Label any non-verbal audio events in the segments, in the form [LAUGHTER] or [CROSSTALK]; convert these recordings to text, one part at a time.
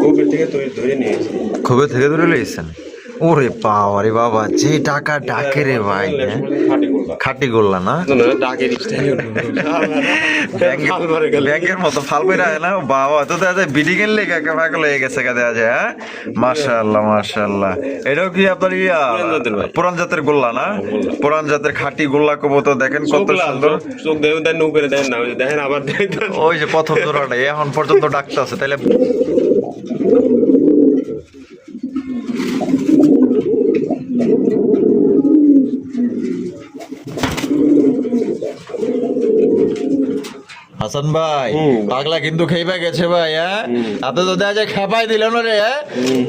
Covid থেকে তুই ধরে নিয়েছি খুবই থেকে ধরে লইছেন ওরে বাবা রে বাবা যে টাকা ডাকে রে ভাই হ্যাঁ? খাটি গোল্লা না? ব্যাংকের মতো ফাল করে না? বাবা তো দেখা যায় বিডিং একটা ফাঁকল হয়ে গেছে কা দেখা যায় হ্যাঁ? মাশাআল্লাহ মাশাআল্লাহ। এটাও কি আপনার ইয়া? পুরান জাতের গোল্লা না? পুরান জাতের খাঁটি গোল্লা কবুতর দেখেন কত সুন্দর। চোখ দেখেন নৌকরে না দেখেন আবার ওই যে প্রথম জোড়াটা এখন পর্যন্ত ডাকতে আছে তাহলে হাসান ভাই পাগলা কিন্তু খেয়ে গেছে ভাই হ্যাঁ? আপনি তো দেখা যায় খেপাই দিলেন রে হ্যাঁ?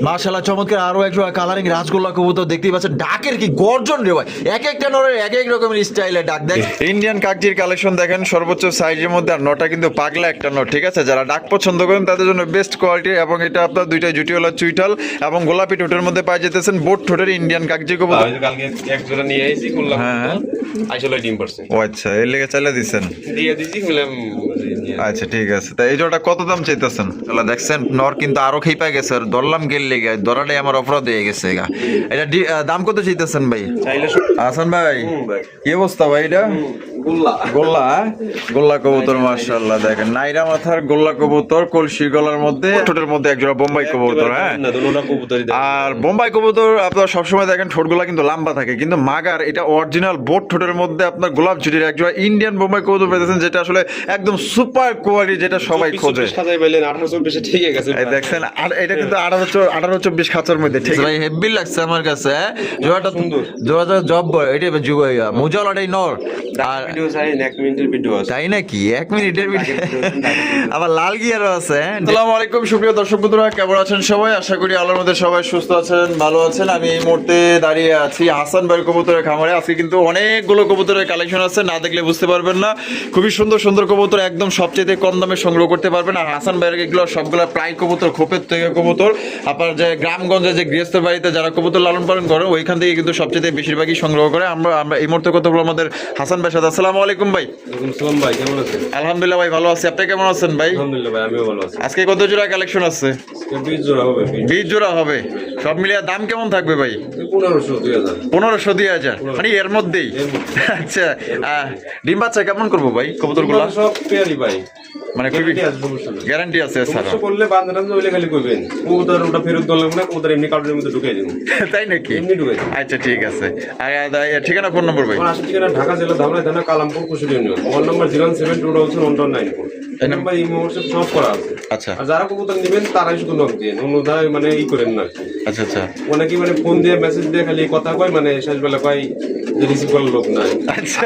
মার্শাল্লাহ চমৎকার আরও একটু কালারিং রাজগোল্লা কবুতর দেখতেই পাচ্ছেন। ডাকের কি গর্জন রে ভাই? এক একটা নরের এক এক রকমের স্টাইলে ডাক। দেখ। ইন্ডিয়ান কাকজির কালেকশন দেখেন সর্বোচ্চ সাইজের মধ্যে আর নটা কিন্তু পাগলা একটা নট ঠিক আছে? যারা ডাক পছন্দ করেন তাদের জন্য বেস্ট কোয়ালিটি এবং এটা আপনার দুইটা জুটি হলো চুইটাল এবং গোলাপি ঠোঁটের মধ্যে পাই যেতেছেন বোট ঠোঁটের ইন্ডিয়ান কাকজি কবুতর। কালকে এক জোড়া নিয়ে আইছি করলাম হ্যাঁ। আসলে ডিম পারছে ও আচ্ছা এর লেগে চালিয়ে দিচ্ছেন দিয়ে দিছি বললাম আচ্ছা ঠিক আছে। তা এই জোড়াটা কত দাম চাইতেছেন? তাহলে দেখছেন নর কিন্তু আরও খেপা গেছে আর ধরলাম গেল লেগে ধরাটাই আমার অপরাধ হয়ে গেছে গা। এটা ডি- দাম কত চাইতেছেন ভাই? হাসান ভাই ভাই। কি অবস্থা ভাই এটা? গুল্লা। গোল্লা হ্যাঁ? গোল্লা কবুতর মাশাআল্লাহ দেখেন। নাইরা মাথার গোল্লা কবুতর কলসি গলার মধ্যে ঠোঁটের মধ্যে একজোড়া বোম্বাই কবুতর হ্যাঁ? আর বোম্বাই কবুতর আপনার সবসময় দেখেন ঠোঁটগুলা কিন্তু লম্বা থাকে। কিন্তু মাগার এটা অরিজিনাল বোট ঠোঁটের মধ্যে আপনার গোলাপ জুটির একজোড়া ইন্ডিয়ান বোম্বাই কবুতর পেতেছেন যেটা আসলে একদম সুপার কোয়ালিটি যেটা সবাই খোঁজে। আঠারো চব্বিশে ঠিক গেছে দেখছেন আর এটা কিন্তু আঠারো আঠারো চব্বিশ খাঁচার মধ্যে ঠিক ভাই হেভি লাগছে আমার কাছে জোড়াটা সুন্দর। জোড়াটা জব এটা মুজালাটাই নর। আর ভিডিও চাই এক মিনিটের ভিডিও আছে। তাই নাকি? এক মিনিটের ভিডিও আবার লাল গিয়ারও আছে আসসালামু আলাইকুম সুপ্রিয় দর্শক বন্ধুরা কেমন আছেন সবাই? আশা করি আল্লাহর মধ্যে সবাই সুস্থ আছেন ভালো আছেন। আমি এই মুহূর্তে দাঁড়িয়ে আছি হাসান ভাইয়ের কবুতরের খামারে। আজকে কিন্তু অনেকগুলো কবুতরের কালেকশন আছে না দেখলে বুঝতে পারবেন না। খুবই সুন্দর সুন্দর কবুতর একদম সবচেয়ে কম দামে সংগ্রহ করতে পারবেন। আর হাসান ভাইয়ের এগুলো সবগুলো প্রায় কবুতর খোপের থেকে কবুতর। আপনার যে গ্রামগঞ্জে যে গৃহস্থ বাড়িতে যারা কবুতর লালন পালন করে ওইখান থেকে কিন্তু সবচেয়ে বেশিরভাগই সংগ্রহ করে। আমরা আমরা এই মুহূর্তে কথা বলব আমাদের হাসান ভাই সাথে। আসসালামু আলাইকুম ভাই। আসসালাম ভাই কেমন আছেন? আলহামদুলিল্লাহ ভাই ভালো আছি। আপনি কেমন আছেন ভাই? আলহামদুলিল্লাহ ভাই আমিও ভালো আছি। আজকে কত জোড়া কালেকশন আছে? বিশ জোড়া হবে বিশ। জোড়া হবে। সব মিলিয়ে দাম কেমন থাকবে ভাই? পনেরোশো দুই হাজার। পনেরোশো মানে এর মধ্যেই? আচ্ছা আহ, ডিম বাচ্চা কেমন করব ভাই? কবুতরগুলা সব পেয়ারি ভাই। মানে খুবই। গ্যারান্টি আছে স্যার। করলে হইলে খালি কবুতর ওটা ফেরত দল না এমনি কার্ডের মধ্যে দেবো। [LAUGHS] তাই নাকি? এমনি আচ্ছা ঠিক আছে। আর ঠিকানা ফোন নম্বর ভাই? আমার ঠিকানা ঢাকা জেলা ধামরাই থানা Kalampur Kushuli union. Mobile number এই সব করা আছে। আচ্ছা। আর যারা কবুতর নেবেন তারাই শুধু নক দিয়ে মানে ই করেন না আচ্ছা আচ্ছা। অনেকেই মানে ফোন দিয়ে মেসেজ দিয়ে খালি কথা কয় মানে শেষবেলা কয় যে রিসিভ করার লোক নাই। আচ্ছা।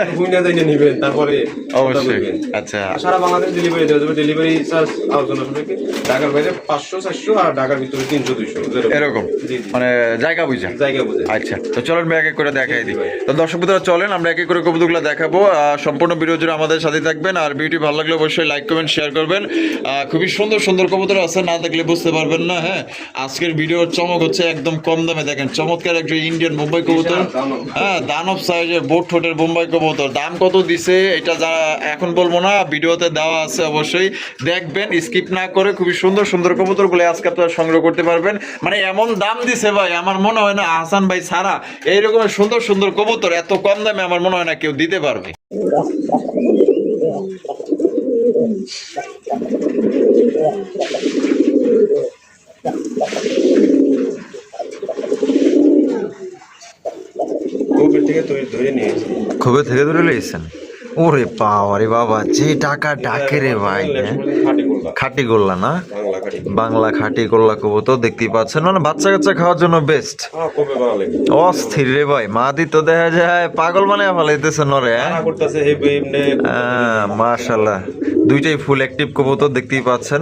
নিবেন তারপরে অবশ্যই। আচ্ছা। সারা বাংলাদেশ ডেলিভারি দেওয়া যাবে ডেলিভারি চার্জ আলোচনা সাপেক্ষে ঢাকার বাইরে পাঁচশো চারশো আর ঢাকার ভিতরে তিনশো দুইশো এরকম। মানে জায়গা বুঝা? জায়গা বুঝে। আচ্ছা তো চলেন এক এক করে দেখাই দিই। তো দর্শক বন্ধুরা চলেন আমরা এক এক করে কবুতরগুলো দেখাবো। সম্পূর্ণ ভিডিও জুড়ে আমাদের সাথে থাকবেন। আর ভিডিও ভালো লাগলে অবশ্যই লাইক কমেন্ট শেয়ার করবেন। খুবই সুন্দর সুন্দর কবুতর আছে না দেখলে বুঝতে পারবেন না হ্যাঁ? আজকের ভিডিওর চমক হচ্ছে একদম কম দামে। দেখেন চমৎকার একজন ইন্ডিয়ান মুম্বাই কবুতর। হ্যাঁ দানব সাইজের বোট ঠোঁটের বোম্বাই কবুতর। দাম কত দিছে এটা যারা এখন বলব না ভিডিওতে দেওয়া আছে অবশ্যই। দেখবেন স্কিপ না করে খুবই সুন্দর সুন্দর কবুতরগুলো আজকে আপনারা সংগ্রহ করতে পারবেন। মানে এমন দাম দিছে ভাই আমার মনে হয় না হাসান ভাই সারা এইরকম সুন্দর সুন্দর কবুতর এত কম দামে আমার মনে হয় না কেউ দিতে পারবে। কোভিড থেকে ধরে নিয়েছি খুবই থেকে ধরে লইছেন? ওরে বাবা রে বাবা যে টাকা ডাকে রে ভাই হ্যাঁ? খাটি গোল্লা। না? বাংলা খাটি গোল্লা কব তো কবুতর দেখতেই পাচ্ছেন। মানে বাচ্চা কাচ্চা খাওয়ার জন্য বেস্ট অস্থির রে ভাই মা দি তো দেখা যায় পাগল মানে ফেলাইতেছে নরে হ্যাঁ? মাশাল্লাহ দুইটাই ফুল অ্যাক্টিভ কবুতর দেখতেই পাচ্ছেন।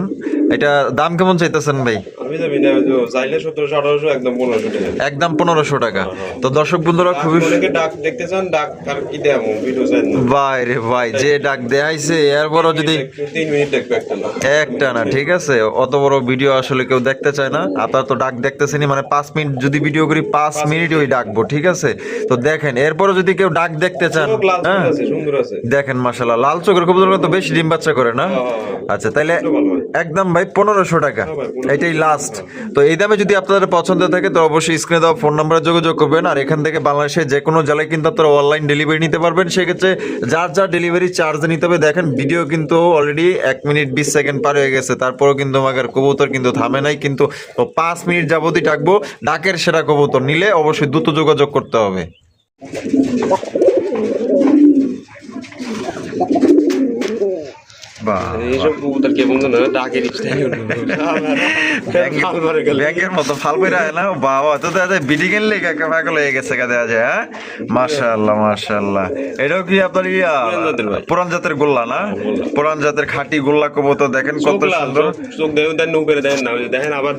এটা দাম কেমন চাইতেছেন ভাই? আমি যাবি না যে চাইলে সতেরোশো আঠারোশো একদম পনেরোশো টাকা। একদম পনেরোশো টাকা। তো দর্শক বন্ধুরা খুবই ডাক দেখতে চান? ডাক আর কি দেবো ভিডিও চাই ভাই রে ভাই যে ডাক দেখাইছে এরপরও যদি তিন মিনিট দেখবে একটা না। একটা না ঠিক আছে। অত বড় ভিডিও আসলে কেউ দেখতে চায় না। আপনার তো ডাক দেখতেছেনি মানে পাঁচ মিনিট যদি ভিডিও করি পাঁচ মিনিট ওই ডাকবো ঠিক আছে? তো দেখেন এরপরে যদি কেউ ডাক দেখতে চান হ্যাঁ? সুন্দর আছে। দেখেন মাসাল্লাহ লাল চোখের কবুতর তো বেশি ডিম বাচ্চা করে না? আচ্ছা তাইলে হয়। একদম ভাই পনেরোশো টাকা। ভাই, 1500 এটাই লাস্ট তো এই দামে যদি আপনাদের পছন্দ থাকে তো অবশ্যই স্ক্রিনে দেওয়া ফোন নাম্বারে যোগাযোগ করবেন। আর এখান থেকে বাংলাদেশের যে কোনো জেলায় কিন্তু আপনারা অনলাইন ডেলিভারি নিতে পারবেন। সেক্ষেত্রে যার যার ডেলিভারি চার্জ নিতে হবে দেখেন ভিডিও কিন্তু অলরেডি এক মিনিট বিশ সেকেন্ড পার হয়ে গেছে। তারপরেও কিন্তু আমাকে কবুতর কিন্তু থামে নাই কিন্তু পাঁচ মিনিট যাবতই ডাকবো ডাকের সেরা কবুতর নিলে অবশ্যই দ্রুত যোগাযোগ করতে হবে বাহ এইসব কবুতর কে বন্ধু না ডাকের ব্যাংকের মতো ফাল করে না বাবা তো দেখা বিডি কিনলে পাগল হয়ে গেছে কা দেখা হ্যাঁ? মাশাআল্লাহ মাশাআল্লাহ। এটাও কি আপনার ইয়া? পুরান জাতের গোল্লা না? পুরান জাতের খাঁটি গোল্লা কবুতর দেখেন কত সুন্দর। চোখ দেখেন নৌকের দেন না ওই যে দেখেন আবার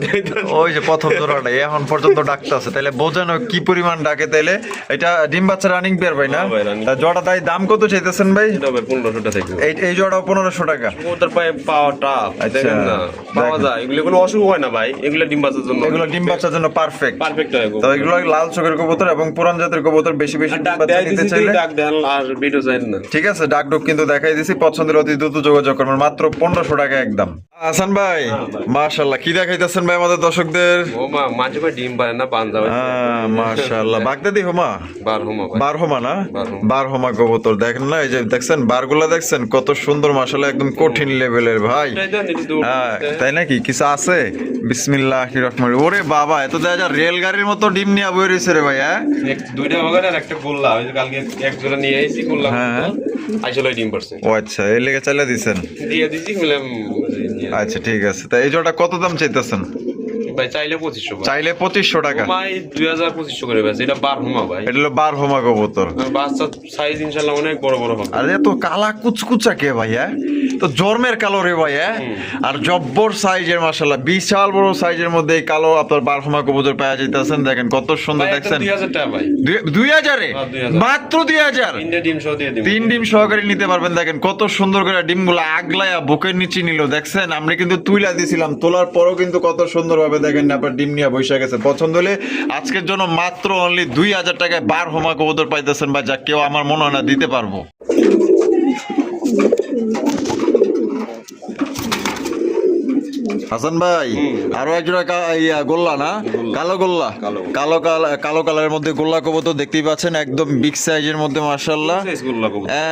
ওই যে প্রথম জোড়াটা এখন পর্যন্ত ডাকতে আছে তাহলে বোঝানো কি পরিমাণ ডাকে তাইলে এটা ডিম বাচ্চা রানিং পেয়ার ভাই না? হ্যাঁ জোড়া তাই দাম কত চাইতেছেন ভাই? পনেরোশোটা থেকে। এই জোড়াও পনেরোশো টাকা কবুতর পায়ে পাওয়াটা দেখেন না পাওয়া যায়। এগুলো কোনো অসুখ হয় না ভাই এগুলো ডিম বাচ্চার জন্য। এগুলো ডিম বাচ্চার জন্য পারফেক্ট পারফেক্ট হয় তো এগুলো লাল চোখের কবুতর এবং পুরান জাতের কবুতর বেশি বেশি ডিম বাচ্চা নিতে চাইলে। ডাক দেন আর ভিডিও চাই না। ঠিক আছে ডাক ডুক কিন্তু দেখাই দিছি। পছন্দের অতি দ্রুত যোগাযোগ করবেন। মাত্র টাকা একদম। হাসান ভাই মার্শাল্লাহ কি দেখাইতেছেন ভাই আমাদের দর্শকদের? ও মা মাঝে ভাই ডিম পারে না পান হ্যাঁ মার্শাল্লাহ বাগদাদি হোমা? বার হোমা বার হোমা না? বার হোমা কবুতর। দেখেন না এই যে দেখছেন বারগুলা দেখছেন কত সুন্দর মার্শাল্লাহ একদম কঠিন লেভেলের ভাই। হ্যাঁ তাই নাকি? কিছু আছে? বিসমিল্লাহ রহমান ওরে বাবা এত দেখা যায় রেলগাড়ির মতো ডিম নিয়ে বই রয়েছে রে ভাই হ্যাঁ? দুইটা বাগান আর একটা গোল্লা ওই কালকে এক জোড়া নিয়ে এসেছি গোল্লা হ্যাঁ। আসলে ডিম পারছে ও আচ্ছা লেগে চালিয়ে দিছেন? দিয়ে দিছি মিলাম আচ্ছা ঠিক আছে। তা এই জোড়া কত দাম চাইতেছেন? ভাই চাইলে পঁচিশশো ভাই চাইলে পঁচিশশো টাকা। মাই দুই হাজার পঁচিশশো করে এটা বার হোমা ভাই। এটা হলো বার হোমা কবুতর। বাচ্চা সাইজ ইনশাল্লাহ অনেক বড় বড় হবে। আরে তো কালা কুচকুচা কে ভাই হ্যাঁ? তো কালো রে ভাই হ্যাঁ? আর জব্বর সাইজের মাসাল্লাহ বিশাল বড় সাইজের মধ্যে এই কালো আপনার বার হোমা কবুতর পাওয়া যাইতেছেন। দেখেন কত সুন্দর দেখছেন? দুই হাজার ভাই। হ্যাঁ। মাত্র দুই হাজার? তিন ডিম সহকারে নিতে পারবেন দেখেন কত সুন্দর করে ডিমগুলো আগলায়া বুকের নিচে নিল দেখছেন? আমরা কিন্তু তুইলা দিছিলাম তোলার পরও কিন্তু কত সুন্দর ভাবে না আপনার ডিম নিয়ে বসে গেছে। পছন্দ হলে আজকের জন্য মাত্র অনলি দুই হাজার টাকায় বার হোমা কবুতর পাইতেছেন বা যা কেউ আমার মনে হয় না দিতে পারব। হাসান ভাই আরও একজোড়া গোল্লা না? কালো গোল্লা? কালো। কালো কাল- কালারের মধ্যে গোল্লা কবুতর দেখতেই পাচ্ছেন একদম বিগ সাইজের মধ্যে মার্শাল্লাহ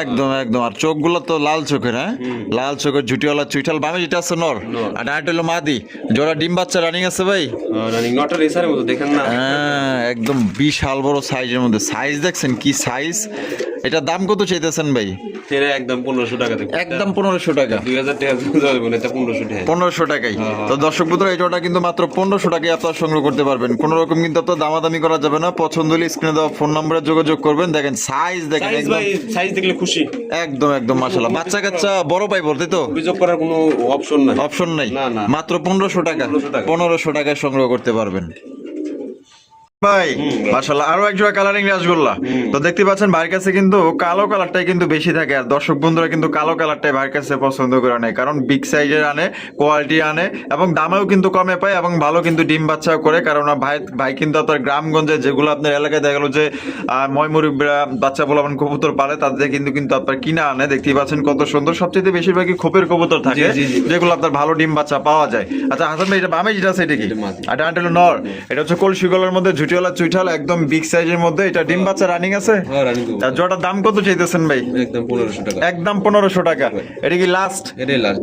একদম একদম। আর চোখগুলো তো লাল চোখের হ্যাঁ? লাল চোখের ঝুটিওয়ালা চুইঠাল। বামে যেটা আছে নর। আর ডাইট হলো মাদি। জোড়া ডিম বাচ্চা রানিং আছে ভাই। রানিং নটা রেসারের মতো দেখেন না। হ্যাঁ একদম বিশাল বড় সাইজের মধ্যে। সাইজ দেখছেন কি সাইজ এটা দাম কত চাইতেছেন ভাই? সেটা একদম পনেরোশো টাকা একদম পনেরোশো টাকা। দুই হাজার টাকা যাবে না এটা পনেরোশো টাকা। পনেরোশো টাকাই। তো দর্শক বন্ধুরা এই জোড়াটা কিন্তু মাত্র পনেরোশো টাকায় আপনারা সংগ্রহ করতে পারবেন। কোনো রকম কিন্তু আপনার দামাদামি করা যাবে না। পছন্দ হলে স্ক্রিনে দেওয়া ফোন নম্বরে যোগাযোগ করবেন। দেখেন সাইজ দেখেন একদম সাইজ দেখলে খুশি। একদম একদম মাসাল্লাহ বাচ্চা কাচ্চা বড় পাই বলতে তো? অভিযোগ করার কোনো অপশন নাই। অপশন নাই। না, না। মাত্র পনেরোশো টাকা। পনেরোশো টাকায় সংগ্রহ করতে পারবেন। ভাই মাশাল্লাহ আরও এক জোড়া কালারিং রাসগোল্লা। তো দেখতে পাচ্ছেন ভাইয়ের কাছে কিন্তু কালো কালারটাই কিন্তু বেশি থাকে। আর দর্শক বন্ধুরা কিন্তু কালো কালারটাই ভাইয়ের কাছে পছন্দ করে নেয়। কারণ বিগ সাইজের আনে কোয়ালিটি আনে এবং দামেও কিন্তু কমে পায় এবং ভালো কিন্তু ডিম বাচ্চাও করে। কারণ ভাই ভাই কিন্তু আপনার গ্রামগঞ্জে যেগুলো আপনার এলাকায় দেখা গেলো যে আহ, ময়মুরব্বীরা বাচ্চা বলাবান কবুতর পালে তাদের কিন্তু কিন্তু আপনার কিনা আনে। দেখতেই পাচ্ছেন কত সুন্দর। সবচেয়ে বেশিরভাগই খোপের কবুতর থাকে। যেগুলো আপনার ভালো ডিম বাচ্চা পাওয়া যায়। আচ্ছা হাসান ভাই এটা বামে যেটা আছে এটা কি? এটা নর। এটা হচ্ছে কলসি গলার মধ্যে ঝুটিওয়ালা চুইঠাল একদম বিগ সাইজের মধ্যে। এটা ডিম বাচ্চা রানিং আছে? হ্যাঁ আর জোটার দাম কত চাইতেছেন ভাই? একদম পনেরোশো টাকা। একদম পনেরোশো টাকা। এটা কি লাস্ট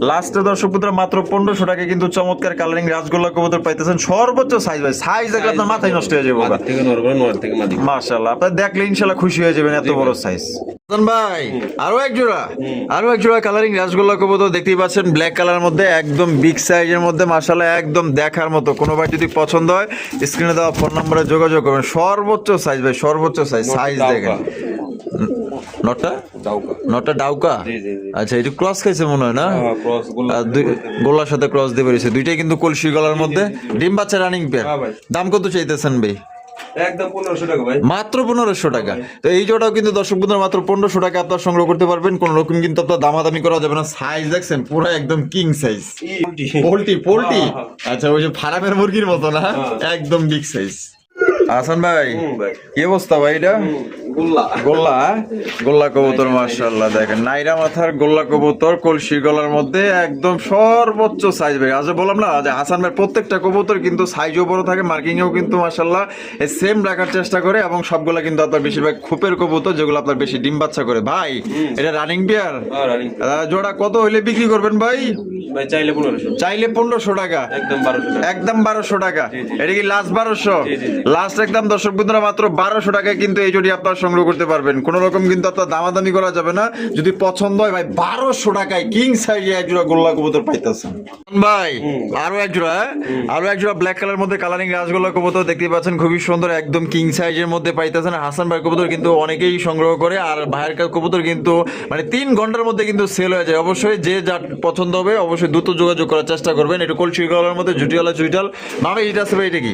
লাস্টে দর্শক পুত্র মাত্র পনেরোশো টাকা কিন্তু চমৎকার কালারিং রাসগোল্লা কবুতর পাইতেছেন। সর্বোচ্চ সাইজ ভাই। সাইজ দেখলে আপনার মাথায় নষ্ট হয়ে যাবে মাশাআল্লাহ। আপনার দেখলে ইনশাআল্লাহ খুশি হয়ে যাবেন এত বড় সাইজ ভাই আরও এক জোড়া। আরও এক জোড়া কালারিং রাসগোল্লা কবুতর দেখতেই পাচ্ছেন। ব্ল্যাক কালারের মধ্যে একদম বিগ সাইজের মধ্যে মাশাআল্লাহ একদম দেখার মতো। কোনো ভাই যদি পছন্দ হয় স্ক্রিনে দেওয়া ফোন নম্বরে যোগাযোগ করবেন। সর্বোচ্চ সাইজ ভাই সর্বোচ্চ সাইজ সাইজ দেখেন। বা। নটটা দাউকা ডাউকা জি জি জি। আচ্ছা এটা ক্রস খাইছে মনে হয় না? হ্যাঁ ক্রস গোল্লা আর দুই গোলার সাথে ক্রস দিয়ে বেরিয়েছে। দুইটাই কিন্তু কলসি গলার মধ্যে। ডিম বাচ্চা রানিং পেয়ার হ্যাঁ দাম কত চাইতেছেন ভাই? একদম পনেরোশো টাকা ভাই। মাত্র পনেরোশো টাকা। তো এই জোটাও কিন্তু দর্শক বন্ধুরা মাত্র পনেরোশো টাকা আপনার সংগ্রহ করতে পারবেন। কোন রকম কিন্তু আপনার দামাদামি করা যাবে না। সাইজ দেখছেন পুরো একদম কিং সাইজ পোল্ট্রি পোল্ট্রি হ্যাঁ, আচ্ছা ওই যে ফার্মের মুরগির মতো না? একদম বিগ সাইজ হাসান ভাই কি অবস্থা ভাই এটা? গোল্লা। গোল্লা গোল্লা কবুতর মাশাআল্লাহ দেখেন নাইরা মাথার গোল্লা কবুতর কলসি গলার মধ্যে একদম সর্বোচ্চ সাইজ ভাই। আজ বললাম না যে হাসান ভাই প্রত্যেকটা কবুতর কিন্তু সাইজও বড় থাকে মার্কিংও কিন্তু মাশাআল্লাহ সেম রাখার চেষ্টা করে এবং সবগুলা কিন্তু আপনার বেশিরভাগ খোপের কবুতর যেগুলো আপনার বেশি ডিম বাচ্চা করে। ভাই এটা রানিং বিয়ার হ্যাঁ জোড়া কত হইলে বিক্রি করবেন ভাই? চাইলে পনেরোশো। টাকা। একদম বারোশো টাকা। এটা কি লাস্ট বারোশো। লাস্ট একদম দর্শক বন্ধুরা মাত্র বারোশো টাকায় কিন্তু এই জুটি আপনার সংগ্রহ করতে পারবেন। কোন রকম কিন্তু আপনার দামাদামি করা যাবে না। যদি পছন্দ হয় ভাই বারোশো টাকায় কিং সাইজে এক জোড়া গোল্লা কবুতর পাইতেছেন। ভাই আরও এক জোড়া হ্যাঁ? আরও এক জোড়া ব্ল্যাক কালার মধ্যে কালারিং রাজগোল্লা কবুতর দেখতে পাচ্ছেন খুবই সুন্দর একদম কিং সাইজের মধ্যে পাইতেছেন। হাসান ভাই কবুতর কিন্তু অনেকেই সংগ্রহ করে আর ভাইয়ের কবুতর কিন্তু মানে তিন ঘণ্টার মধ্যে কিন্তু সেল হয়ে যায়। অবশ্যই যে যা পছন্দ হবে অবশ্যই দ্রুত যোগাযোগ করার চেষ্টা করবেন। একটু কলসি গলার মধ্যে জুটিওয়ালা চুইটাল। মামা এটা ভাই এটা কি।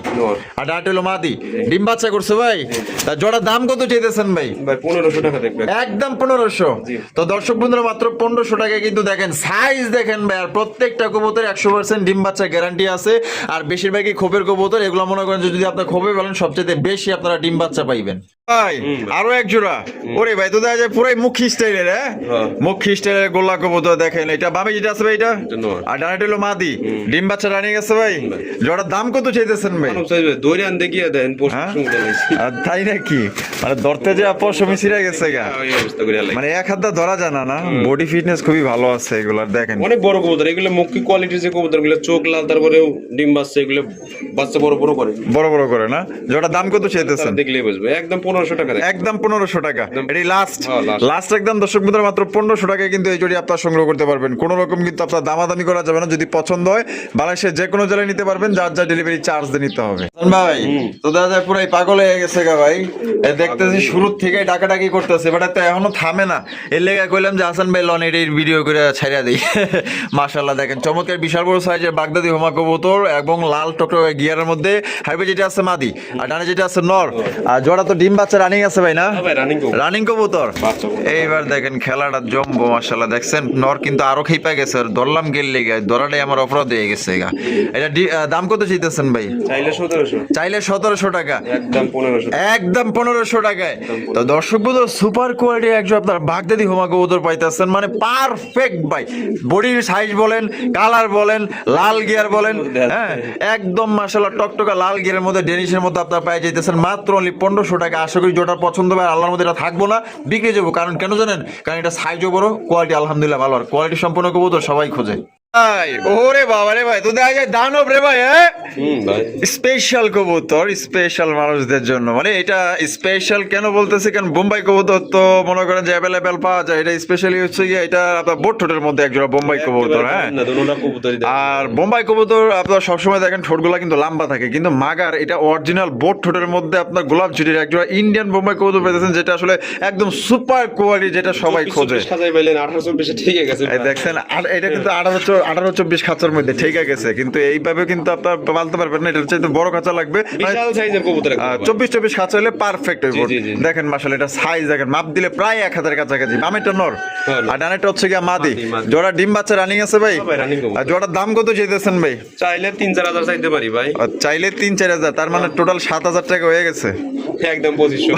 আর ডাট হলো মাদি। ডিম বাচ্চা করছে ভাই? তা জোড়ার দাম কত চাইতেছেন ভাই? ভাই পনেরোশো টাকা দেখবেন। একদম পনেরোশো? তো দর্শক বন্ধুরা মাত্র পনেরোশো টাকা কিন্তু দেখেন সাইজ দেখেন ভাই আর প্রত্যেকটা কবুতর একশো পার্সেন্ট ডিম বাচ্চা গ্যারান্টি আছে। আর বেশিরভাগই খোপের কবুতর এগুলো মনে করেন যদি আপনার খোপে বলেন সবচেয়ে বেশি আপনারা ডিম বাচ্চা পাইবেন। ভাই আরও এক জোড়া। ওরে ভাই তো দেখা যায় পুরাই মুখী স্টাইলের হ্যাঁ হ্যাঁ। মুখী স্টাইলের গোল্লা কবুতর দেখেন। এটা যেটা আছে ভাই এটা? আর ডানাটা হলো মাদি। ডিম বাচ্চা রানিং আছে ভাই। জোড়ার দাম কত চাইতেছেন ভাই? মানব সাইজ দৌড়ে আনতে গিয়ে দেন পোস্ট হ্যাঁ? তাই নাকি? মানে ধরতে যে পশমি ছিঁড়ে গেছে গা। আলাই মানে এক হাত ধরা জানা না বডি ফিটনেস খুবই ভালো আছে এগুলার দেখেন। অনেক বড় কবুতর এগুলো মুখী কোয়ালিটির যে কবুতরগুলো চোখ লাল তারপরে ডিম বাচ্চা এগুলো বাচ্চা বড় বড় করে। বড় বড় করে না? যেটা দাম কত চাইতেছেন? দেখলেই বুঝবে একদম পনেরোশো টাকা একদম পনেরোশো টাকা। এটাই লাস্ট হ্যাঁ, লাস্ট একদম দর্শক বন্ধুরা মাত্র পনেরোশো টাকায় কিন্তু এই জড়ি আপনার সংগ্রহ করতে পারবেন। কোন রকম কিন্তু আপনার দামাদামি করা যাবে না যদি পছন্দ হয় বাংলাদেশের যে কোনো জেলায় নিতে পারবেন যার যা ডেলিভারি চার্জ দিয়ে নিতে হবে। ভাই তো দাদা পুরাই পাগল হয়ে গেছে গা ভাই। দেখতেছি শুরুর থেকে ডাকাডাকি করতেছে বাট তো এখনও থামে না। এর লেগে কইলাম যে হাসান ভাই লন ভিডিও করে ছাইড়া দিই। [LAUGHS] মাশাল্লাহ দেখেন চমৎকার বিশাল বড় সাইজের বাগদাদি হোমা কবুতর এবং লাল টকটকে গিয়ারের মধ্যে হাইবে যেটা আছে মাদি আর ডানে যেটা আছে নর আর জোড়া তো ডিম বাচ্চা রানিং আছে ভাই না? হ্যাঁ রানিং কবুতর। এইবার দেখেন খেলাটা জমবো মাশাল্লাহ দেখছেন নর কিন্তু আরও খেপা গেছে আর ধরলাম গেল লেগে ধরাটাই আমার অপরাধ হয়ে গেছে গা। এটা দাম কত চাইতেছেন ভাই? চাইলে সতেরোশো। টাকা। একদম পনেরোশো। একদম পনেরোশো টাকায়। তো দর্শক বন্ধু সুপার কোয়ালিটি একজন আপনার বাগদাদি হোমা কবুতর পাইতেছেন। মানে পারফেক্ট ভাই। বডির সাইজ বলেন কালার বলেন লাল গিয়ার বলেন হ্যাঁ একদম মাসাল্লাহ টকটকা লাল গিয়ারের মধ্যে ডেনিশের মধ্যে আপনার পাই যাইতেছেন। মাত্র অনলি পনেরোশো টাকা আশা করি যেটা পছন্দ হবে আর আল্লাহর মধ্যে এটা থাকব না, বিক্রি যাব। কারণ কেন জানেন? কারণ এটা সাইজও বড় কোয়ালিটি আলহামদুলিল্লাহ ভালো। আর কোয়ালিটি সম্পূর্ণ কবুতর সবাই খোঁজে। ভাই ওরে বাবা রে ভাই তো দেখা যায় দানব রে ভাই হ্যাঁ? স্পেশাল কবুতর স্পেশাল মানুষদের জন্য। মানে এটা স্পেশাল কেন বলতেছি? কারণ বোম্বাই কবুতর তো মনে করেন যে অ্যাভেলেবেল পাওয়া যায়। এটা স্পেশালি হচ্ছে গিয়ে এটা আপনার বোট ঠোঁটের মধ্যে একজোড়া বোম্বাই কবুতর হ্যাঁ? আর বোম্বাই কবুতর আপনার সবসময় দেখেন ঠোঁটগুলা কিন্তু লম্বা থাকে। কিন্তু মাগার এটা অরিজিনাল বোট ঠোঁটের মধ্যে আপনার গোলাপ জুটির একজোড়া ইন্ডিয়ান বোম্বাই কবুতর পেতেছেন যেটা আসলে একদম সুপার কোয়ালিটি যেটা সবাই খোঁজে। দেখছেন আর এটা কিন্তু আঠারো আঠারো চব্বিশ খাঁচার মধ্যে ঠিক গেছে। কিন্তু এইভাবে কিন্তু আপনার পালতে পারবেন না এটা চাইতে বড় খাঁচা লাগবে। চব্বিশ চব্বিশ খাঁচা হলে পারফেক্ট হইব। জি। দেখেন মাসাল এটা সাইজ দেখেন মাপ দিলে প্রায় এক হাজার কাছাকাছি। বামেটা নর। হ্যাঁ, নর। আর ডানেটা হচ্ছে গিয়া মাদি। জোড়া ডিম বাচ্চা রানিং আছে ভাই? হ্যাঁ জোড়ার দাম কত চাইতেছেন ভাই? চাইলে তিন চার হাজার চাইতে পারি ভাই। চাইলে তিন চার হাজার তার মানে টোটাল সাত হাজার টাকা হয়ে গেছে। একদম পঁচিশশো।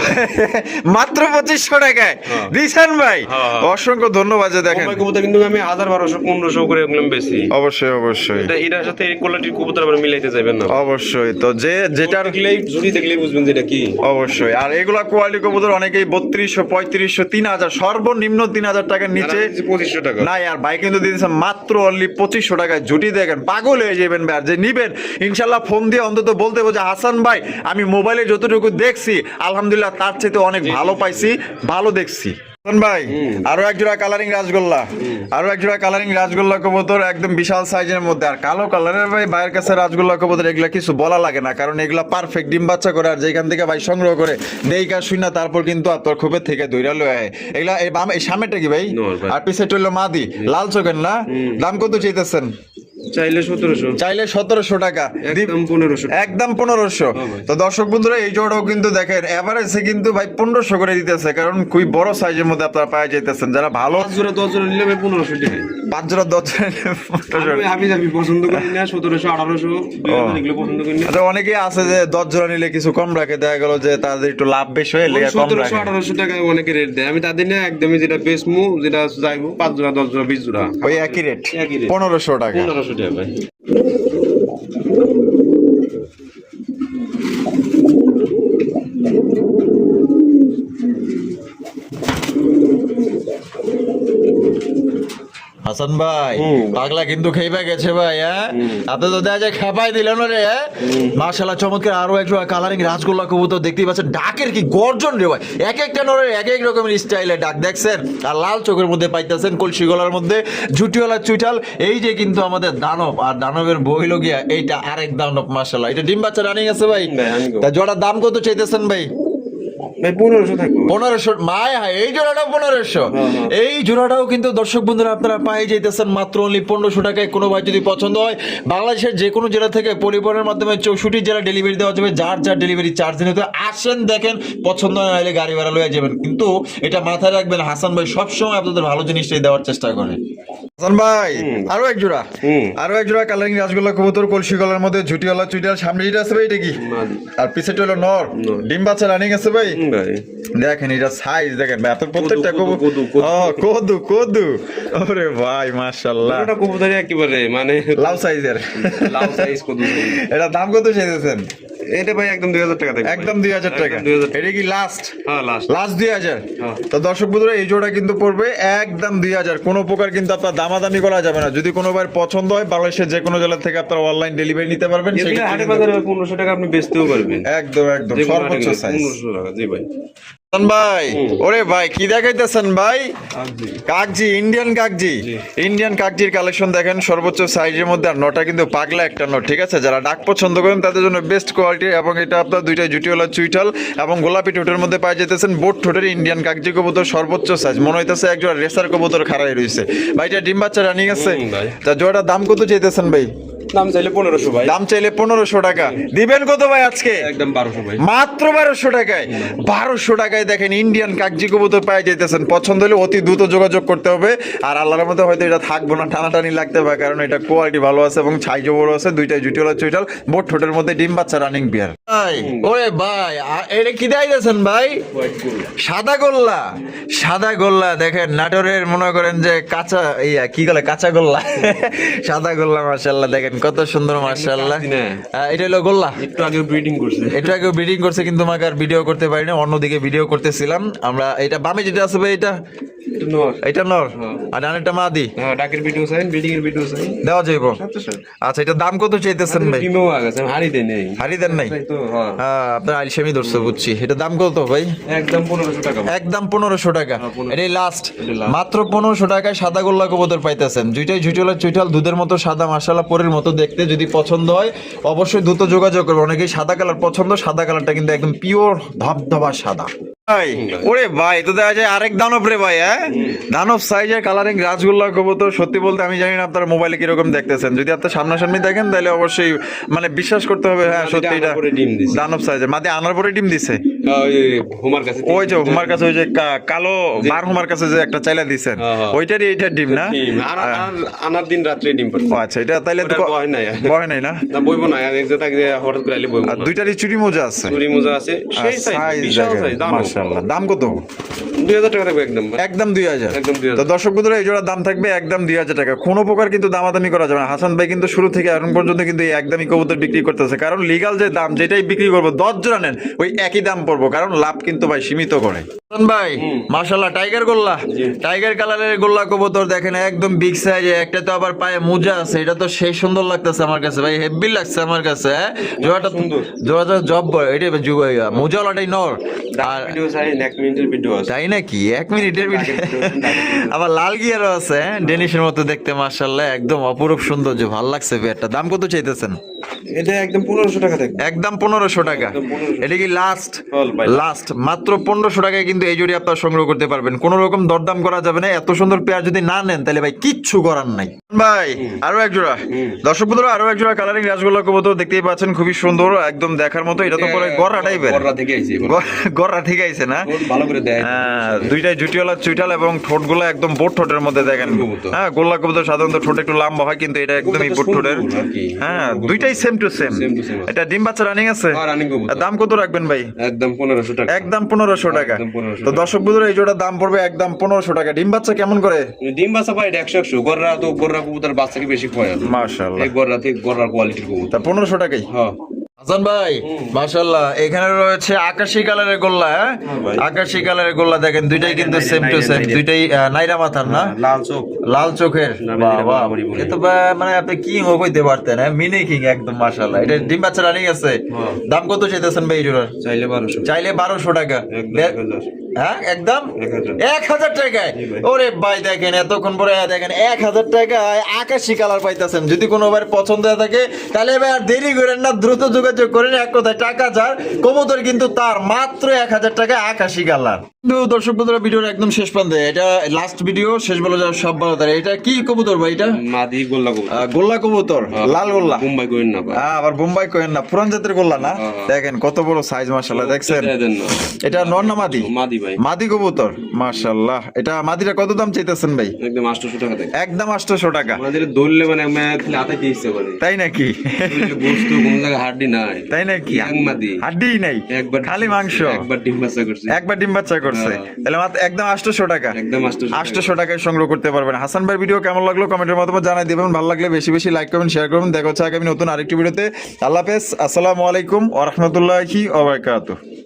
[LAUGHS] মাত্র পঁচিশশো টাকায়। হ্যাঁ। দিছেন ভাই? হ্যাঁ। অসংখ্য ধন্যবাদ দেখেন। কিন্তু আমি হাজার বারোশো পনেরোশো করে এগুলো বেশি অবশ্যই অবশ্যই। এটা এটার সাথে এই কোয়ালিটির কবুতর আবার মিলাইতে যাবেন না। অবশ্যই তো যে যেটার দেখলেই জুড়ি দেখলেই বুঝবেন যে এটা কি। অবশ্যই আর এগুলা কোয়ালিটি কবুতর অনেকেই বত্রিশশো পঁয়ত্রিশশো তিন হাজার সর্বনিম্ন তিন হাজার টাকার নিচে পঁচিশশো টাকা। নাই আর ভাই কিন্তু দিয়েছে মাত্র অনলি পঁচিশশো টাকায়। জুটি দেখেন পাগল হয়ে যাবেন ভাই আর যে নিবেন ইনশাল্লাহ ফোন দিয়ে অন্তত বলতে হবে যে হাসান ভাই আমি মোবাইলে যতটুকু দেখছি আলহামদুলিল্লাহ তার চাইতে অনেক ভালো পাইছি ভালো দেখছি। ভাই আরও এক জোড়া কালারিং রাসগোল্লা আরও এক জোড়া কালারিং রাসগোল্লা কবুতর একদম বিশাল সাইজের মধ্যে। আর কালো কালারের ভাই ভাইয়ের কাছে রাসগোল্লা কবুতর এগুলা কিছু বলা লাগে না কারণ এগুলা পারফেক্ট ডিম বাচ্চা করে আর যেখান থেকে ভাই সংগ্রহ করে দেইকা শুই না তারপর কিন্তু আপনার খুবের থেকে দইরা লয়ে এগুলা এই বাম এই সামনেটা কি ভাই। আর পিছে টইলো মাদি লাল চোখের না? দাম কত চাইতেছেন? চাইলে সতেরোশো। চাইলে সতেরোশো টাকা। একদম পনেরোশো একদম পনেরোশো। তো দর্শক বন্ধুরা এই জোড়াও কিন্তু দেখেন এভারেজে কিন্তু ভাই পনেরোশো করে দিতেছে কারণ খুবই বড় সাইজের মধ্যে আপনারা পাওয়া যাইতেছেন। যারা ভালো জোড়া দশ জোড়া নিলে ভাই পনেরোশো টাকা। পাঁচ জোড়া দশ জোড়া আমি পছন্দ করি। না সতেরোশো আঠারোশো এগুলো পছন্দ করি না। আচ্ছা অনেকেই আছে যে দশ জোড়া নিলে কিছু কম রাখে দেখা গেল যে তাদের একটু লাভ বেশি হয়ে লেগে কম সতেরোশো রাখে। আঠারোশো টাকা অনেকে রেট দেয়। আমি তাদের না একদমই যেটা বেসমু যেটা যাইবো পাঁচ জোড়া দশ জোড়া বিশ জোড়া। ওই একই রেট পনেরোশো টাকা। পনেরোশো টাকা হাসান ভাই পাগলা কিন্তু খেইবা গেছে ভাই হ্যাঁ? আপনি তো দেখা যায় খেপাই দিলেন রে হ্যাঁ? মার্শাল্লাহ চমৎকার আরও একটু কালারিং রাজগোল্লা কবুতর দেখতেই পাচ্ছেন। ডাকের কি গর্জন রে ভাই এক একটা নরের এক এক রকমের স্টাইলে ডাক দেখছেন? আর লাল চোখের মধ্যে পাইতেছেন কলসি গলার মধ্যে ঝুটিওয়ালা চুইটাল এই যে কিন্তু আমাদের দানব আর দানবের বইল গিয়া এইটা আরেক দানব মার্শাল্লাহ এটা ডিম বাচ্চা রানিং আছে ভাই। তা জোড়ার দাম কত চাইতেছেন ভাই? পনেরোশো থাকব। পনেরোশো মায় হায় এই জোড়াটাও পনেরোশো। হ্যাঁ। এই জোড়াটাও কিন্তু দর্শক বন্ধুরা আপনারা পাই যাইতেছেন মাত্র অনলি পনেরোশো টাকায় কোনো ভাই যদি পছন্দ হয় বাংলাদেশের যে কোনো জেলা থেকে পরিবহনের মাধ্যমে চৌষট্টি জেলা ডেলিভারি দেওয়া যাবে যার যার ডেলিভারি চার্জ নিতে আসেন দেখেন পছন্দ না হলে গাড়ি ভাড়া লয়ে যাবেন। কিন্তু এটা মাথায় রাখবেন হাসান ভাই সবসময় আপনাদের ভালো জিনিসটাই দেওয়ার চেষ্টা করে। হাসান ভাই আরও এক জোড়া। আরও এক জোড়া কালারিং রাসগোল্লা কবুতর কলসি গলার মধ্যে ঝুটিওয়ালা চুইটাল সামনে যেটা আছে ভাই এটা কি? আর পিছেটা হলো নর। নর। ডিম বাচ্চা রানিং আছে ভাই। দেখেন এটা সাইজ দেখেন ভাই আপনার প্রত্যেকটা কদু, কদু, ওরে ভাই মাশাআল্লাহ। ওটা কবুতরি একেবারে মানে লাউ সাইজের লাউ সাইজ [LAUGHS] এটা দাম কত চাইতেছেন? এটা ভাই একদম দুই হাজার টাকা একদম দুই হাজার টাকা। 2000 টাকা। এটা কি লাস্ট হ্যাঁ লাস্ট লাস্ট দুই হাজার? হ্যাঁ। তো দর্শক বন্ধুরা এই জোড়া কিন্তু পড়বে একদম দুই হাজার। কোনো প্রকার কিন্তু আপনার দামাদামি করা যাবে না। যদি কোনো ভাই পছন্দ হয় বাংলাদেশের যে কোনো জেলা থেকে আপনারা অনলাইন ডেলিভারি নিতে পারবেন হাটে বাজারে পনেরোশো টাকা আপনি বেচতেও পারবেন। একদম একদম। সর্বোচ্চ সাইজ 1500 টাকা জি ভাই। ভাই। ওরে ভাই কি দেখাইতেছেন ভাই? কাকজি ইন্ডিয়ান কাকজি ইন্ডিয়ান কাকজির কালেকশন দেখেন সর্বোচ্চ সাইজের মধ্যে আর নটা কিন্তু পাগলা একটা নোট ঠিক আছে? যারা ডাক পছন্দ করেন তাদের জন্য বেস্ট কোয়ালিটি এবং এটা আপনার দুইটা জুটিওয়ালা চুইটাল এবং গোলাপি ঠোঁটের মধ্যে পাই যেতেছেন বোট ঠোঁটের ইন্ডিয়ান কাকজি কবুতর সর্বোচ্চ সাইজ মনে হইতেছে একজন রেসার কবুতর খাড়াই রয়েছে ভাই এটা ডিম বাচ্চা রানিং আছে? তা জোড়াটার দাম কত চাইতেছেন ভাই? দাম চাইলে পনেরোশো ভাই। দাম চাইলে পনেরোশো টাকা। দিবেন কত ভাই আজকে? একদম বারোশো ভাই। মাত্র বারোশো টাকায়। বারোশো টাকায় দেখেন ইন্ডিয়ান কাগজি কবুতর পাই যেতেছেন পছন্দ হলে অতি দ্রুত যোগাযোগ করতে হবে। আর আল্লাহর মধ্যে হয়তো এটা থাকব না টানাটানি লাগতে পারে কারণ এটা কোয়ালিটি ভালো আছে এবং সাইজও বড় আছে। দুইটাই চুইটাল বোট ঠোঁটের মধ্যে ডিম বাচ্চা রানিং বিয়ার ভাই ওরে ভাই এটা কি দেখাইতেছেন ভাই? সাদা গোল্লা। সাদা গোল্লা দেখেন নাটোরের মনে করেন যে কাঁচা ইয়া কি বলে কাঁচা গোল্লা। সাদা গোল্লা মার্শাল্লাহ দেখেন কত সুন্দর মার্শাল্লাহ এটা হলো গোল্লা। একটু আগে ব্রিডিং করছে। এটা আগে ব্রিডিং করছে কিন্তু আমাকে আর ভিডিও করতে পারি না অন্যদিকে ভিডিও করতেছিলাম। আমরা এটা বামে যেটা আছে ভাই এটা? এটা নর। এটা নর। আর ডানেরটা মাদি? ডাকের ভিডিও চাই ব্রিডিং এর ভিডিও চাই। দেওয়া যাইব। আচ্ছা এটা দাম কত চাইতেছেন ভাই? ডিমেও আগাছে হাড়ি দেয় নেই। হারি দেন নাই? হ্যাঁ। আপনার আলসামি ধরছে বুঝছি। এটা দাম কত ভাই? একদম পনেরোশো টাকা। একদম পনেরোশো টাকা। 1500 এটাই লাস্ট মাত্র পনেরোশো টাকায় সাদা গোল্লা কবুতর পাইতেছেন। দুইটাই ঝুটিওয়ালা চুইটাল দুধের মতো সাদা মাসালা পরের মতো দেখতে যদি পছন্দ হয় অবশ্যই দ্রুত যোগাযোগ করবে অনেকেই সাদা কালার পছন্দ সাদা কালারটা কিন্তু একদম পিওর ধবধবা সাদা। ভাই। ওরে ভাই তো দেখা যায় আরেক দানব রে ভাই হ্যাঁ? দানব সাইজের কালারিং রাজগোল্লা কবুতর সত্যি বলতে আমি জানি না আপনারা মোবাইলে কীরকম দেখতেছেন। যদি আপনার সামনাসামনি দেখেন তাহলে অবশ্যই মানে বিশ্বাস করতে হবে হ্যাঁ সত্যি এটা। দানব সাইজের মাদি আনার পরে ডিম দিছে? ওই হোমার যে হুমার কাছে ওই যে কালো বার হুমার কাছে যে একটা চাইলা দিছেন। ওইটারই এইটার ডিম না? ডিম। আর আর- আনার দিন রাত্রে ডিম পারছে আচ্ছা এটা তাইলে তো বয় নাই। বয় নাই না? না বইবো না আর এক জায়গা হঠাৎ করে আইলে বইবো দুইটারই চুরি মোজা আছে? চুরি মোজা আছে সেই সাইজ বিশাল সাইজ দাম মাশাআল্লাহ দাম কত? দুই হাজার টাকা থাকবে একদম। একদম দুই হাজার। একদম 2000 তো দর্শক বন্ধুরা এই জোড়ার দাম থাকবে একদম দুই হাজার টাকা। কোনো প্রকার কিন্তু দামাদামি করা যাবে না। হাসান ভাই কিন্তু শুরু থেকে এখন পর্যন্ত কিন্তু এই একদমই কবুতর বিক্রি করতেছে। কারণ লিগাল যে দাম যেটাই বিক্রি করব দশ জোড়া নেন ওই একই দাম পড়বে। করব কারণ লাভ কিন্তু ভাই সীমিত করে। ভাই মাশাল্লাহ টাইগার গোল্লা? টাইগার কালারের গোল্লা কবুতর দেখেন একদম বিগ সাইজে একটা তো আবার পায়ে মোজা আছে এটা তো সেই সুন্দর লাগতেছে আমার কাছে ভাই হেভি লাগছে আমার কাছে হ্যাঁ? জোড়াটা জোড়াটা জব এটা মোজাওয়ালাটাই নর। আর তাই নাকি? এক মিনিটের ভিডিও আবার লাল গিয়ারও আছে হ্যাঁ? ডেনিশের মতো দেখতে মার্শাল্লাহ একদম অপরূপ সৌন্দর্য ভালো লাগছে পেয়ারটা দাম কত চাইতেছেন? এটা একদম পনেরোশো টাকা একদম পনেরোশো টাকা। এটা কি লাস্ট। লাস্ট মাত্র পনেরোশো টাকায় কিন্তু এই জুড়ি আপনার সংগ্রহ করতে পারবেন। কোন রকম দরদাম করা যাবে না। এত সুন্দর পেয়ার যদি না নেন, তাহলে ভাই কিচ্ছু করার নাই। ভাই আরও এক জোড়া। দর্শক বন্ধুরা আরও এক জোড়া কালারিং রাসগোল্লা কবুতর দেখতেই পাচ্ছেন খুবই সুন্দর একদম দেখার মতো। এটা তো পরে গররা টাইপের গররা থেকে আইছি গররা ঠিক আছে না? ভালো করে দেয়। হ্যাঁ, দুইটাই জুটিওয়ালা চুইটাল এবং ঠোঁটগুলো একদম বোট ঠোঁটের মধ্যে দেখেন। হ্যাঁ গোল্লা কবুতর সাধারণত ঠোঁট একটু লম্বা হয় কিন্তু এটা একদমই বোট ঠোঁটের। হ্যাঁ দুইটাই সেম টু সেম। এটা ডিম বাচ্চা রানিং আছে? হ্যাঁ, দাম কত রাখবেন ভাই? একদম পনেরোশো টাকা। একদম পনেরোশো টাকা। তো দর্শক বন্ধুরা এই জোড়া দাম পড়বে একদম পনেরোশো টাকা। ডিম বাচ্চা কেমন করে? ডিম বাচ্চা এটা একশো একশো। গররা তো গররা কবুতর বাচ্চাকে বেশি মার্শাল্লাহ এই গররা থেকে গররার কোয়ালিটির কবুতর। তা পনেরোশো টাকাই হ্যাঁ। হাসান ভাই মাশাল্লাহ এখানে রয়েছে আকাশি কালারের গোল্লা হ্যাঁ। আকাশি কালারের গোল্লা দেখেন দুইটাই কিন্তু সেম টু সেম দুইটাই নাইরা মাথার না? লাল চোখ। লাল চোখের। বলি। এ তো মানে আপনি কিং ও কইতে পারতেন হ্যাঁ? মিনি কিং একদম মাশাল্লাহ এটা ডিম বাচ্চা রানিং আছে। হ্যাঁ। দাম কত চাইতেছেন ভাই জোড়ার? চাইলে বারোশো। চাইলে বারোশো টাকা। হ্যাঁ একদম? এক হাজার। এক টাকায়? ওরে ভাই দেখেন এতক্ষণ পরে দেখেন এক হাজার টাকায় আকাশি কালার পাইতেছেন। যদি কোনো ভাই পছন্দ হয়ে থাকে তাহলে ভাই আর দেরি করেন না দ্রুত যোগাযোগ করেন। এক কথায় টাকা যার কবুতর কিন্তু তার মাত্র এক হাজার টাকা আকাশি কালার। দর্শক বন্ধুরা ভিডিওর একদম শেষ প্রান্তে এটা লাস্ট ভিডিও শেষ বলা যাবে সব ভালো তার এটা কি কবুতর ভাই এটা? মাদি গোল্লা কবুতর। গোল্লা কবুতর লাল গোল্লা। না হ্যাঁ, আবার বোম্বাই কোয়েন না পুরান জাতের গোল্লা না? হ্যাঁ। দেখেন কত বড় সাইজ মাসাল্লাহ দেখছেন? এটা নর না মাদি? মাদি ভাই। মাদি কবুতর মাশাল্লাহ এটা মাদিটা কত দাম চাইতেছেন ভাই? একদম আটশোশো টাকা একদম আটশোশো টাকা। আমাদের ধরলে মানে আমি খালি হাতে দিয়ে ইচ্ছে করে। তাই নাকি? বস্তু কোন জায়গায় হাড্ডি নাই। তাই নাকি? মাদি। হাড্ডি নাই। একবার খালি মাংস। একবার ডিম বাচ্চা করছে। একবার ডিম বাচ্চা করছে। হ্যাঁ। তাহলে মাত্র একদম আটশোশো টাকা। একদম আটশোশো টাকা। আটশোশো টাকায় সংগ্রহ করতে পারবেন। হাসান ভাই ভিডিও কেমন লাগল কমেন্টের মাধ্যমে জানাই দেবেন। ভালো লাগলে বেশি বেশি লাইক করবেন শেয়ার করবেন। দেখা হচ্ছে আগামী নতুন আরেকটি ভিডিওতে আল্লাহ হাফেজ। আসসালামু আলাইকুম ওরহমতুল্লাহি ওবরাকাতুহ